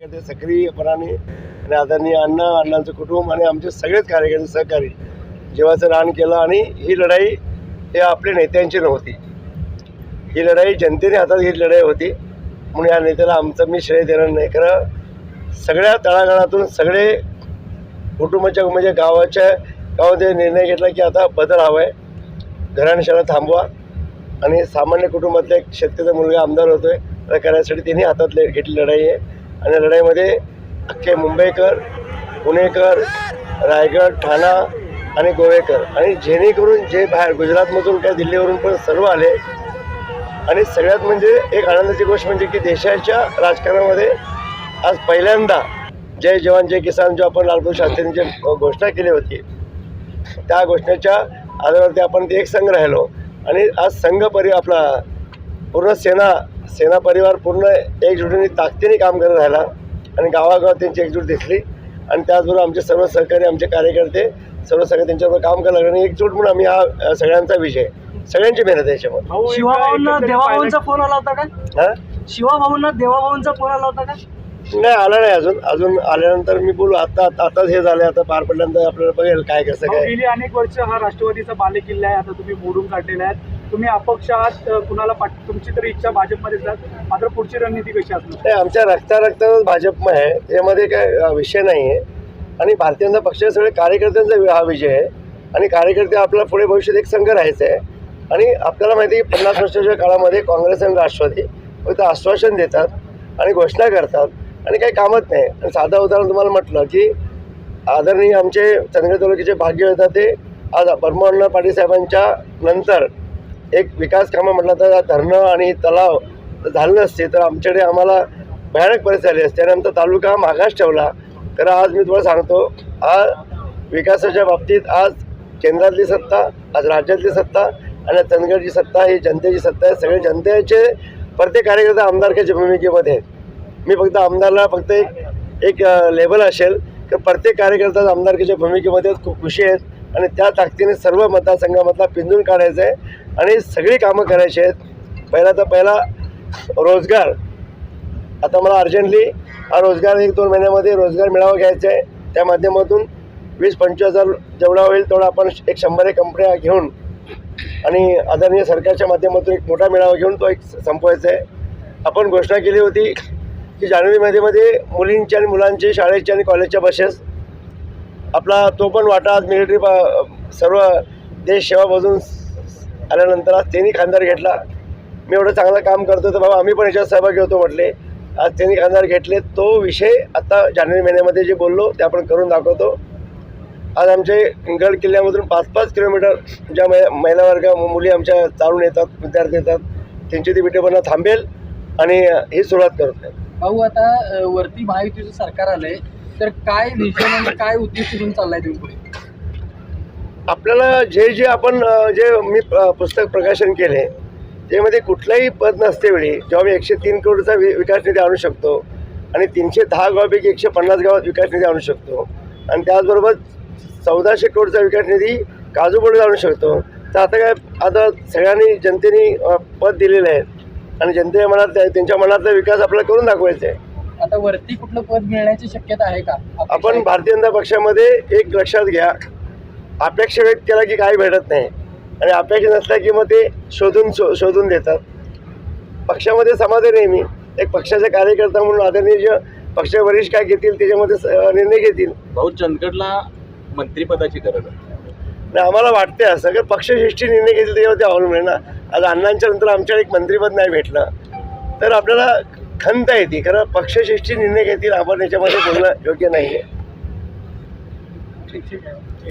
ते सक्रियपणाने आणि आदरणीय अण्णा अण्णांचं कुटुंब आणि आमचे सगळेच कार्यकर्ते सहकारी जीवाचं रान केलं आणि ही लढाई हे आपल्या नेत्यांची नव्हती. ही लढाई जनतेने हातात घेतली लढाई होती. म्हणून या नेत्याला आमचं मी श्रेय देणार नाही. खरं सगळ्या तळागाळातून सगळे कुटुंबाच्या म्हणजे गावाच्या गावामध्ये निर्णय घेतला की आता बदल हवा आहे. घराणशाला थांबवा आणि सामान्य कुटुंबातला एक शेतकऱ्याचा मुलगा आमदार होतोय. तर करायसाठी त्यांनी हातात घेतली लढाई आहे. आणि लढाईमध्ये अख्खे मुंबईकर पुणेकर रायगड ठाणा आणि गोवेकर आणि जेणेकरून जे बाहेर गुजरातमधून काय दिल्लीवरून पण सर्व आले. आणि सगळ्यात म्हणजे एक आनंदाची गोष्ट म्हणजे की देशाच्या राजकारणामध्ये आज पहिल्यांदा जय जवान जय किसान जो आपण लालबहादूर शास्त्रींची घोषणा केली होती त्या घोषणेच्या आधारावरती आपण ते एक संघ राहिलो. आणि आज संघ परि आपला पूर्ण सेना सेना परिवार पूर्ण एकजुटीने ताकदीने काम करत राहिला आणि गावागावात त्यांची एकजूट दिसली. आणि त्याचबरोबर आमचे सर्व सहकारी आमचे कार्यकर्ते सर्व सगळे त्यांच्याबरोबर काम करायला लागले. आणि एकजूट म्हणून आम्ही हा सगळ्यांचा विजय सगळ्यांची मेहनत आहे याच्यामध्ये. शिवाभाऊंना देवाभाऊंचा फोन आला होता का? हां? शिवाभाऊंना देवाभाऊंचा फोन आला होता का? नाही आला नाही अजून. अजून आल्यानंतर मी बोलू आता आताच हे झालं आता पार पडल्यानंतर आपल्याला बघेल काय कसं काय. गेली अनेक वर्ष हा राष्ट्रवादीचा बालेकिल्ला आहे. आता तुम्ही मोडून काढलेला आहे. तुम्ही अपक्ष आहात कुणाला पाठ तुमची तरी इच्छा भाजपमध्ये जात मात्र पुढची रणनीती कशी असणार? आमच्या रक्ता रक्तातच भाजप आहे. त्यामध्ये काय विषय नाही आहे. आणि भारतीय जनता पक्षाचे सगळे कार्यकर्त्यांचा वि- हा विजय आहे. आणि कार्यकर्ते आपल्याला पुढे भविष्यात एक संघ राहायचा आहे. आणि आपल्याला माहिती आहे की पन्नास वर्षाच्या काळामध्ये काँग्रेस आणि राष्ट्रवादी फक्त आश्वासन देतात आणि घोषणा करतात आणि काही कामच नाही. आणि साधं उदाहरण तुम्हाला म्हटलं की आदरणीय आमचे चंद्रगड तालुक्याचे भाग्य होता ते आज परमअण्णा पाटील साहेबांच्या नंतर एक विकास कामं म्हटलं तर धरणं आणि तलाव झालं नसते तर आमच्याकडे आम्हाला भयानक परिस्थिती आली असते. आणि आमचा तालुका मागास ठेवला. तर आज मी तुम्हाला सांगतो आज विकासाच्या बाबतीत आज केंद्रातली सत्ता आज राज्यातली सत्ता आणि चंदगडची सत्ता ही जनतेची सत्ता आहे. सगळे जनतेचे प्रत्येक कार्यकर्ता आमदारकीच्या भूमिकेमध्ये आहेत. मी फक्त आमदारला फक्त एक एक लेबल असेल तर प्रत्येक कार्यकर्ता आमदारकीच्या भूमिकेमध्ये खूप खुशी आहेत. आणि त्या ताकदीने सर्व मतदारसंघामधला पिंजून काढायचं आहे आणि सगळी कामं करायची आहेत. पहिला तर पहिला रोजगार. आता मला अर्जंटली हा रोजगार एक दोन महिन्यामध्ये रोजगार मिळावा घ्यायचा आहे. त्या माध्यमातून वीस पंचवीस हजार जेवढा होईल तेवढा आपण एक शंभर एक कंपन्या घेऊन आणि आदरणीय सरकारच्या माध्यमातून एक मोठा मेळावा घेऊन तो एक संपवायचा आहे. आपण घोषणा केली होती की जानेवारी महिन्यामध्ये मुलींची आणि मुलांची शाळेची आणि कॉलेजच्या बसेस आपला तो पण वाटा आज मिलिटरी सर्व देश सेवा बाजून आल्यानंतर आज त्यांनी खांदार घेतला. मी एवढं चांगलं काम करतो तर बाबा आम्ही पण याच्यात सहभागी होतो म्हटले. आज त्यांनी खांदार घेतले. तो विषय आता जानेवारी महिन्यामध्ये जे बोललो ते आपण करून दाखवतो. आज आमचे गड किल्ल्यामधून पाच पाच किलोमीटर ज्या मै महिला वर्ग मुली आमच्या चालून येतात विद्यार्थी येतात त्यांची ती विटेपणा थांबेल आणि ही सुरुवात करत भाऊ आता वरती महायुतीचं सरकार आलंय. तर काय विजन आणि काय उद्देश घेऊन चाललाय तुम्ही पुढे? आपल्याला जे जे आपण जे मी पुस्तक प्रकाशन केले त्यामध्ये कुठलाही पद नसते वेळी जेव्हा मी एकशे तीन करोडचा वि विकास निधी आणू शकतो आणि तीनशे दहा गावापैकी एकशे पन्नास गावात विकास निधी आणू शकतो. आणि त्याचबरोबर चौदाशे करोडचा विकास निधी काजूबोडीत आणू शकतो. तर आता काय आता सगळ्यांनी जनतेने पद दिलेले आहेत. आणि जनतेच्या मनात त्यांच्या मनातला विकास आपल्याला करून दाखवायचा आहे. आता वरती कुठलं पद मिळण्याची शक्यता आहे का? आपण भारतीय जनता पक्षामध्ये एक लक्षात घ्या. अपेक्षा व्यक्त केला की काही भेटत नाही. आणि अपेक्षा नसल्या की मग ते शोधून शो शोधून देतात. पक्षामध्ये समाधान आहे मी एक पक्षाचा कार्यकर्ता म्हणून आदरणीय जे पक्ष वरिष्ठ काय घेतील त्याच्यामध्ये स- निर्णय घेतील. भाऊ चंदगडला मंत्रिपदाची गरज आहे. आणि आम्हाला वाटते असं. की पक्षश्रेष्ठी निर्णय घेतील त्याच्यावरती अवलंबून आहे ना. आज अण्णांच्या नंतर आमच्याकडे एक मंत्रिपद नाही भेटलं. तर आपल्याला खंत येते खरं पक्षश्रेष्ठी निर्णय घेतील आपण याच्यामध्ये बोलणं योग्य नाही आहे ठीक ठीक आहे.